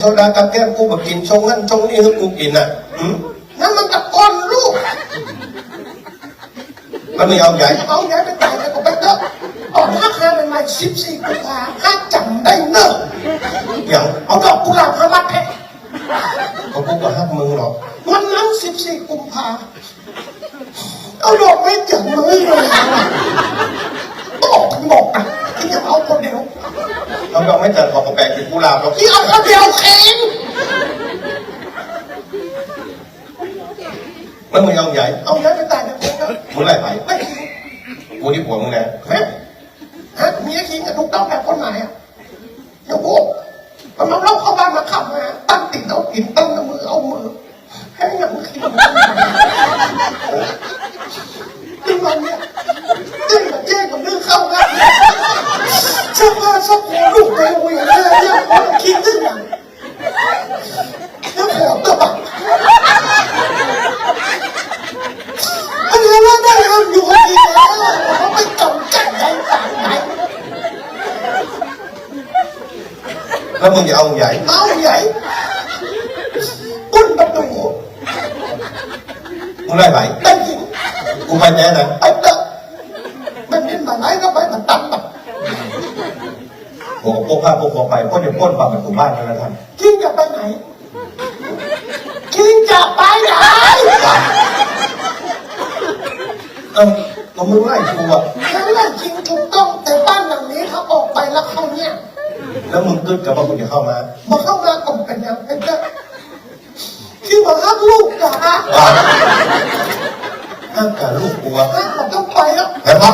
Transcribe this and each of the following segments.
โซดากับแก้มกูมากินชงนั่นชงนี่ให้กูกินอะหืมนั่นมันตะก้อนลูก มันไม่เอาใหญ่เอาย้ายไปตายแล้วก็ไปเถอะออกราคาใหม่ๆสิบสี่กุมภาห้าจำได้เนอะอย่างเอาดอกกุหลาบมามัดแทะเขากูก็ฮักมึงหรอกวันนั้นสิบสี่กุมภาเอาดอกไม้จับมือเลยบอกบอกอะที่จะเอาคนเดียว เขาก็ไม่จัดขอบแปลกกินกุหลาบหรอกที่เอาคนเดียวเองมันไม่เอาใหญ่เอาย้ายไปตายแล้วก็เถอะมึงไล่ไปไม่จริงกูที่ผัวมึงนะฮะฮะเมียคิงกับถูกต้องแบบคนไหนอะอย่าพูดมันมาเล่าเข้าบ้านมาขับมาตั้งติดเอากินตั้งเอามือเอามือให้ยังคิดที่มันเนี่ยเรื่องกับแจ้งกับเรื่องเข้ากันเชื่อว่าสักคนลูกไปโรงเรียนเนี่ยเนี่ยพอคิดเรื่องอย่างแล้วขอตบะอันนี้ว่าได้ทำอยู่คน เดียวเขาไม่จำกัดใครต่างไหนแล้วมึงจะเอาใหญ่เอาใหญ่ปุ้นประตูมึงไล่ไป ได้ยิน กูไปแน่นะ ไปเถอะมันเป็นมาไหนก็ไปมันตัดแบบ หัวกับพวกข้าพวกหัวไปก็จะปล้นปากประตูบ้านกันแล้วท่านคิงจะไปไหนคิงจะไปไหนเอ้าก็มึงไล่กูอะนั่นแหละคิงถูกต้องแต่บ้านหลังนี้เขาออกไปแล้วเขาเนี่ยแล้วมึงกึดกับว่ามึงจะเข้ามามาเข้ามากลมเป็นยังเป็นเถอะคิงบอกฮักลูกจ๋าว้าวห้ามการลูกกูอะฮักมันต้องไปแล้วเห็นปะ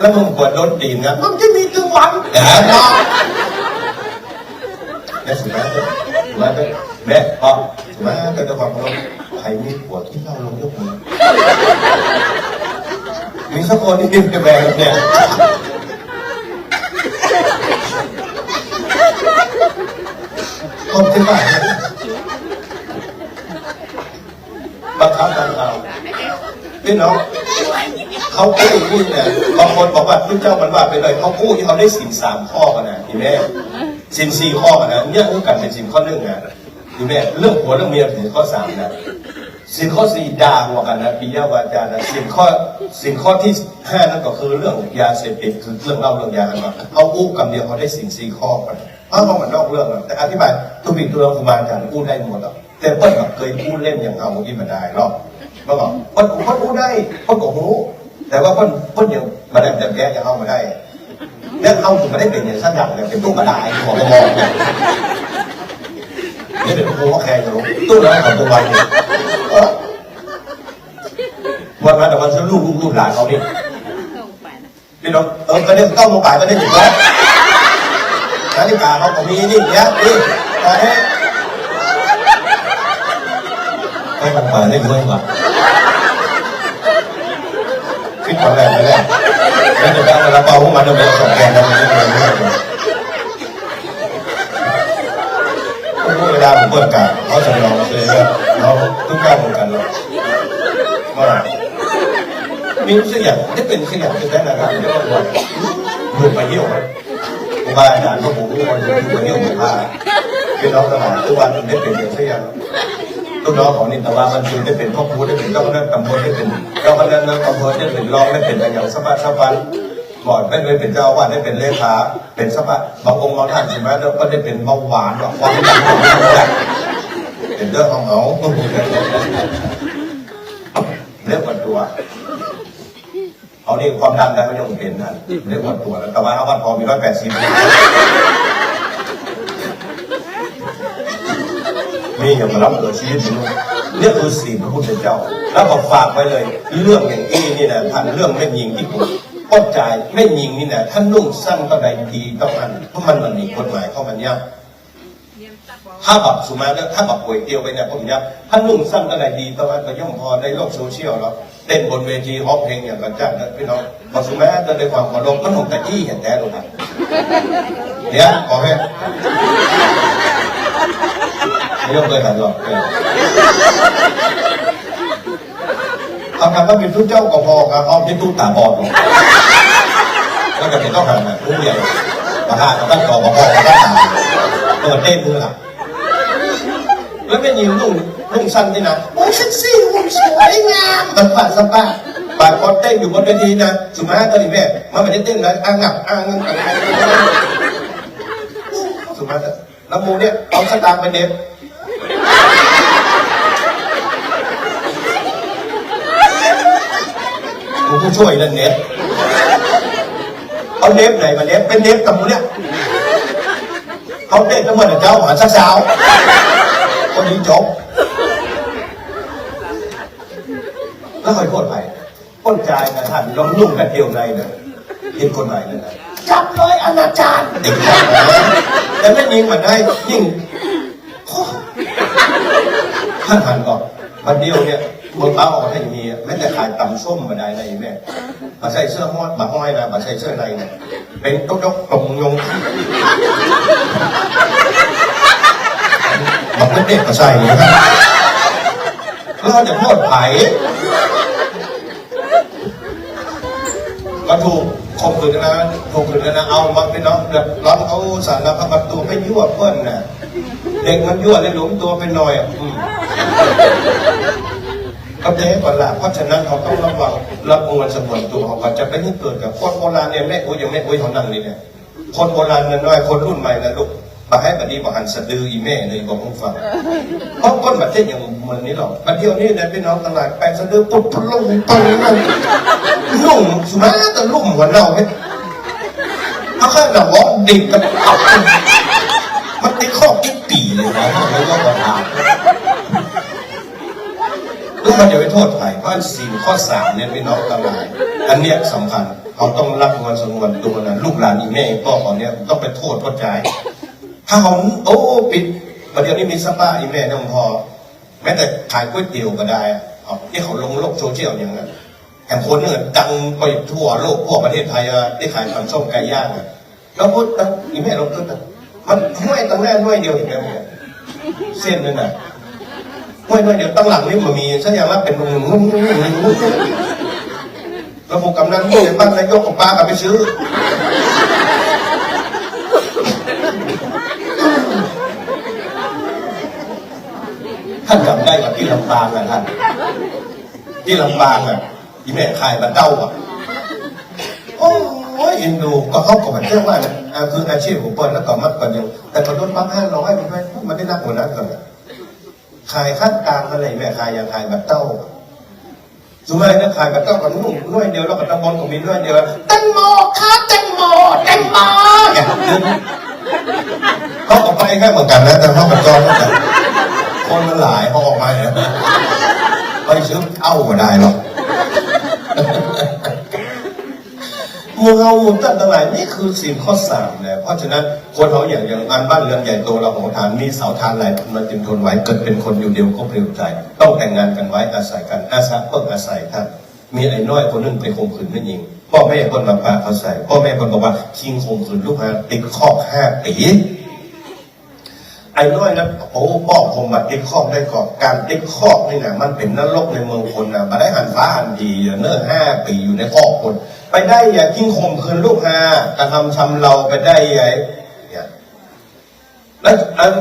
แล้วมึงปวดโดนตีนนะมันจะ มีจังหวัดแอบมองแม่สุดท้ายสุดท้ายแม่พ่อสุดท้ายก็จะบอกว่าใครมีผัวที่เล่าลงยกมือมีสักคนที่เป็นแบงเนี่ยคนที่บ้านเนี่ยบังคับการเราพี่น้อง เขากู้พูดเนี่ยบางคนบอกว่าพระเจ้ามันว่าไปเลยเขากู้ที่เขาได้สินสามข้อกันนะทีแม่สินสี่ข้อกันนะเนี่ยคู่กันเป็นสินข้อหนึ่งนะทีแม่เรื่องผัวเรื่องเมียเป็นสินข้อสามนะสินข้อสี่ด่าหัวกันนะปิยาวาจานะสินข้อสินข้อที่ห้านั่นก็คือเรื่องยาเสพติดคือเรื่องเล่าเรื่องยากันว่าเขากู้กำเดียวเขาได้สินสี่ข้อกันเพราะเขามันนอกเรื่องอะแต่อธิบายตุบิตุลคุมารอาจารย์กู้ได้หมดอะแต่เปิ้ลแบบเคยกู้เล่มอย่างเอาที่มาได้หรอกเมื่อก่อนเปิ้ลเปิ้ลกู้ได้เปิ้ลก็รู้ แต่ว่าเพิ่นเพิ่นยังมาได้แต่แก่จะเข้ามาได้เนี่ยเข้าถึงมาได้เป็นอย่างสั้นอย่างเนี่ยเป็นตู้กระดาษหัวกระบอกเนี่ยนี่เป็นโครูว่าแคร์อยู่ตู้แล้วของตัวไวเนี่ยเออวันมาแต่วันซื้อลูกลูกลูกหลานเขาเนี่ยพี่น้องเออก็เนี่ยต้องลงไปก็ได้ถึงแล้วนาฬิกาเขาก็มีนี่เนี่ยนี่ตอนนี้ต้องลงไปได้เยอะกว่าคิดก่อนแรกเลยแล้วจะได้มาเป่าพวกมัน จะเป็นสองแกนแล้วมันจะเป็นเรื่องเวลาผมเปิดการเขา จะลองเลยว่ารทุกการเหมือนกันเลยว่ามีสักอย่างได้เป็นเดียวว่าดูไปเที่ยังลูกน้องของนินตวามันคือได้เป็นพ่อครูได้เป็นเจ้าคณะตำบลได้เป็นเจ้าคณะอำเภอได้เป็นรองได้เป็นอย่างสภาสภาบอดไม่ได้เป็นเจ้าวาสได้เป็นเลขาเป็นสภาบางองค์บางท่านใช่ไหมแล้วก็ได้เป็นเบาหวานหรอกความดันเป็นเรื่องของเขาเรียกว่าตัวเอานี่ความดันได้ไม่ต้องเป็นนะเรียกว่าตัวแต่ว่าเอาวันพอมีร้อยแปดสิบ นี่อย่ามารับเกิดชีวิตมึงนี่คือสิ่พระพุทธเจ้า แล้วก็ฝากไว้เลย เรื่องอย่างนี้นี่นะท่านเรื่องไม่ยิงที่ผมป้นใจายไม่ยิงนี่นะท่านนุ่งสั้นก็ใดทีต้องอันเพราะมันมันมีกฎหมายเข้ามันเนี่ยถ้าแบบสุมาแล้วถ้าแบบป่วยเตียวไปเนี่ยผมยับท่านนุ่งสั้นก็ใดดีต้องอันก็ย่อมพอในโลกโซเชียลแล้วเต้นบนเวทีร้องเพลงอย่างกันจ้างนะพี่น้องพอสุมาจะได้ความขอลงก็หนุ่มตะจี้อย่างแท้ลงมาเนี่ยขอให้ ไม่ยกเลยหันหรอกเออเอาคำว่าเป็นทุกเจ้าก็พอครับเอาเป็นตู้ตาบอดหรอกแล้วก็จะต้องหันแบบผู้ใหญ่มาห้ากับตั้งต่อมาพอกับตั้งตาเปิดเต้นมือหลับแล้วแม่ยิงนุ่งนุ่งสั้นนี่นะโอ้ยเซ็กซี่หุ่นสวยงามมันผ่านสปาปาดคอเต้นอยู่บนเวทีนะสุมาตอนนี้แม่มาไม่ได้เต้นนะอ้างงับอ้างงับอะไรสุมาแล้วมูเนี่ยเอาสตางค์ไปเน็บ กูผู้ช่วยนั่นเน็บเอาเน็บไหนมาเน็บเป็นเน็บกับมูเนี่ยเขาเต้นก็เหมือนเจ้าหมาสักสาวคนนี้จบแล้วคอยโทษไปต้นใจายนะท่านลองนุ่งกันเอวในเนี่ยผิดกฎหมายเลยนะจับเลยอนาจารเด็กแต่ไม่ยิงมันได้ยิ่งท่านหันก่อนวันเดียวเนี่ย เมืองป้าออกให้มีแม้แต่ขายตำส้มมาได้ในแม่มาใส่เสื้อห้อยมาห้อยนะมาใส่เสื้อในเนี่ยเป็นต๊กต๊กตรงยงบอกเด็กๆก็ใส่นะครับแล้วเราจะโทษไผ่ก็ถูกข่มขืนนะข่มขืนนะเอามาเป็นน้องเดือดร้อนเขาสารพัดประตูไม่ยั่วเพื่อนน่ะเด็กมันยั่วเลยหลงตัวไปหน่อยอะอืม ก็เจ๊ก่อนละเพราะฉะนั้นเขาต้องระวังระมวลสมวนตัวเขาก็จะไม่ให้เกิดกับคนโบราณเนี่ยแม่อุ้ยยังแม่อุ้ยเท่านั้นเลยเนี่ยคนโบราณนั่นน้อยคนรุ่นใหม่นะลูกมาให้บัดนี้มาหันสะดืออีแม่เลยบอกผมฟังเพราะคนประเทศอย่างเมืองนี้หรอกประเที่ยวนี้เนี่ยพี่น้องตลาดแปลงสะดือปุ๊บพลุ่งปังนั่นลุ่มสุมาแต่ลุ่มกว่าเราไหมเอาแค่เราวอกดิบกับเอามันติดข้อกิ๊กปีเลยนะแล้วก็มาถาม แล้วมันจะไปโทษใครเพราะสิ่ข้อสามเนี่ยพี่น้องตลาดอันเนี้ยสำคัญเขาต้องรับงวนสงวนตัวนั้นลูกหลานอีแม่พ่อเขาเนี่ยต้องไปโทษพ่อใจถ้าผมโอ้ปิดประเดี๋ยวนี้มีสปาอีเมลน้องพอแม้แต่ขายก๋วยเตี๋ยวก็ได้เอาที่เขาลงโลกโซเชียลอย่างนั้นแห่งคนเนี่ยดังไปทั่วโลกทั่วประเทศไทยอะที่ขายตำส้มไก่ย่างอะแล้วพูดอีเมลลงขึ้นมันห้วยตั้งแรกห้วยเดียวเห็นไหมเนี่ยเส้นนั่นน่ะ ห้วยห้วยเดี๋ยวตั้งหลังนี่มันมีสัญญาณว่าเป็นงุ้งงุ้งงุ้งงุ้งงุ้งแล้วพวกำนันผู้ใหญ่บ้านนายกของป้าก็ไปซื้อท่านจำได้กับที่ลำปางนะท่านที่ลำปางอะอีแม่ขายบันเต้าอะโอ้ยเอ็นดูก็เขาก็มาเชื่อว่าเนี่ยคืออาชีพของเปิ้ลแล้วก็มัดกันยังแต่พอโดนปั๊บห้าร้อยมันไม่มันได้นักกว่านั้นกันอะ ขายขั้นกลางอะไรแม่ขายอย่างขายบันเต้าสมัยนั้นขายบันเต้ากับนุ่งน้อยเดียวแล้วก็ตะบนของมีน้อยเดียวแตงโมค่ะแตงโมแตงโมเขาก็ไปแค่เหมือนกันนะแต่เขาเป็นกองเหมือนกันคนมันหลายเขาออกมาเนี่ยไปซื้อเอ้าก็ได้หรอกเมืองเอาหมุนตั้งตลายนี่คือสิ่งข้อสามเลยเพราะฉะนั้นคนเขาอย่างอย่างอันบ้านเรือนใหญ่โตเราของฐานมีเสาทานหลายมันจึงทนไหวเกิดเป็นคนอยู่เดียวก็เปลี่ยวใจ ต้องแต่งงานกันไว้อาศัยกันอาศัยเพิ่มอาศัยท่านมีไอ้น้อยคนนึงไปข่มขืนไม่ยิงพ่อแม่คนมาปาเขาใส่พ่อแม่คนบอกว่าคิงข่มขืนลูกฮะติดข้อห้าปี ไอ้น้อยนะโอ้พ่อผมมาติ๊กคอกได้ก่อนการติ๊กคอกนี่นะมันเป็นนรกในเมืองคนนะมาได้หันฟ้าหันดีเนิ่ห้าปีอยู่ในคอกคน ไปได้อย่ากิ้งข่มคืนลูกฮากระทำชำเราไปได้ไงเนี่ยแล้วอัน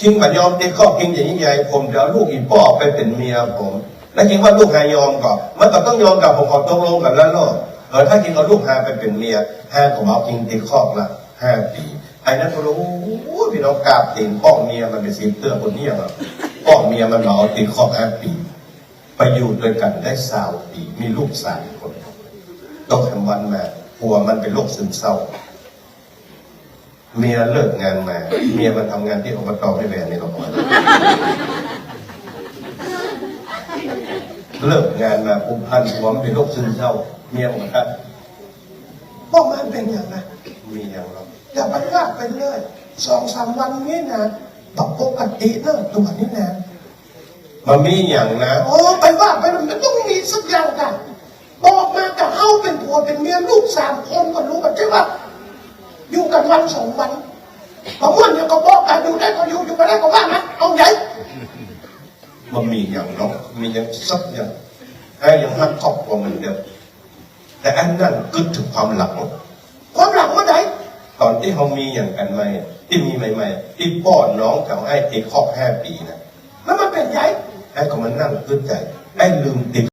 คิงบัดยอมติ๊กคอกคิงอย่างนี้ใหญ่ผมเดี๋ยวลูกอีพ่อไปเป็นเมียผม แล้วคิงว่าลูกฮายอมก่อนมันก็ต้องยอมกับผมขอตกลงกันแล้วเนาะเออถ้าคิงเอาลูกฮาไปเป็นเมียห้าผมเอาคิงติ๊กคอกละห้าปี ไอ้นั่นรู้พี่น้องกาบตีนป้องเมียมันเป็นสีเตือคนนี้อย่างแบบป้องเมียมันมาเอาตีนข้อห้าปีไปอยู่ด้วยกันได้สาวปีมีลูกสามคนต้องทำวันมาผัวมันเป็นโรคซึมเศร้า เมียเลิกงานมา เมียมันทำงานที่อบตไม่แหวนในโรงพยาบาลเลิกงานมาปุ๊บพันผัวมันเป็นโรคซึมเศร้า เมียมันก็บอกมันเป็นอย่างไร อย่างเราอย่าไปลากไปเลยสองสามวันนี้นะปกปกติเนอะตัวนี้นะมันมีอย่างนะ โอ้ไปว่าไปมันต้องมีสักอย่างกันบอกมากับเฮาเป็นผัวเป็นเมียลูกสามคนก็รู้กันใช่ว่าอยู่กันวันสองวันบางวันเนี่ยก็บอกกันอยู่ได้ก็อยู่อยู่ไม่ได้ก็ว่านะเอาใหญ่มันมีอย่างเนาะมีอย่างสักอย่างไอ้อย่างฮักครอบครัวเหมือนเดิมแต่อันนั้นกึดถึงความหลัง ที่เขามีอย่างกันไหมที่มีใหม่ ๆ ที่ป้อนน้องเขาให้ไอ้ครอบห้าปีนะแล้วมันเป็นไงไอ้ก็มันนั่งขึ้นใจไอ้ลืมติด